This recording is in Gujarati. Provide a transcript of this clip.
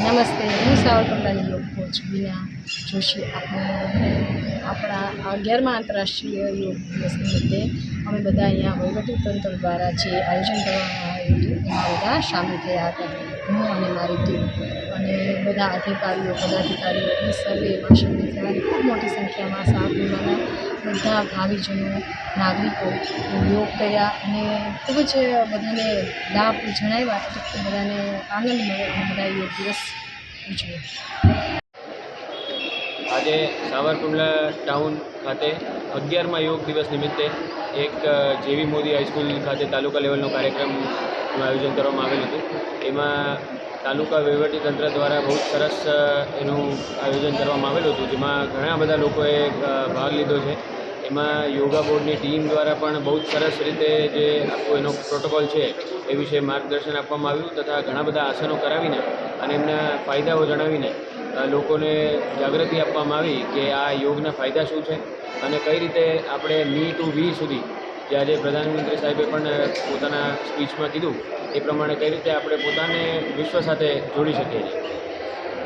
નમસ્તે, હું સાવરકુંડલાની યોગ કોચ બીના જોશી. આપણે આપણા અગિયારમા આંતરરાષ્ટ્રીય યોગ દિવસ નિમિત્તે અમે બધા અહીંયા વહીવટીતંત્ર દ્વારા જે આયોજન કરવામાં આવ્યું હતું, એમાં બધા સામેલ થયા હતા. હું અને મારી ટીમ અને બધા અધિકારીઓ, પદાધિકારીઓ સર્વે એમાં સામેલ થયા ખૂબ મોટી સંખ્યામાં સાવરકુંડલાના બધા ભાવિજનો, નાગરિકો યોગ કર્યા અને ખૂબ જ બધાને લાભ જણાવ્યા એટલે બધાને આનંદ મળ્યો અને યોગ દિવસ ઉજવ્યો. આજે સાવરકુંડલા ટાઉન ખાતે અગિયારમાં યોગ દિવસ નિમિત્તે એક જેવી મોદી હાઈસ્કૂલ ખાતે તાલુકા લેવલનો કાર્યક્રમનું આયોજન કરવામાં આવેલું હતું. એમાં તાલુકા વહીવટીતંત્ર દ્વારા બહુ સરસ એનું આયોજન કરવામાં આવેલું હતું, જેમાં ઘણા બધા લોકોએ ભાગ લીધો છે. એમાં યોગા બોર્ડની ટીમ દ્વારા પણ બહુ જ સરસ રીતે જે આખો એનો પ્રોટોકોલ છે એ વિશે માર્ગદર્શન આપવામાં આવ્યું તથા ઘણા બધા આસનો કરાવીને અને એમના ફાયદાઓ જણાવીને લોકોને જાગૃતિ આપવામાં આવી કે આ યોગના ફાયદા શું છે અને કઈ રીતે આપણે મી ટુ વી સુધી, જે આજે પ્રધાનમંત્રી સાહેબે પણ પોતાના સ્પીચમાં કીધું, એ પ્રમાણે કઈ રીતે આપણે પોતાને વિશ્વ સાથે જોડી શકીએ છીએ.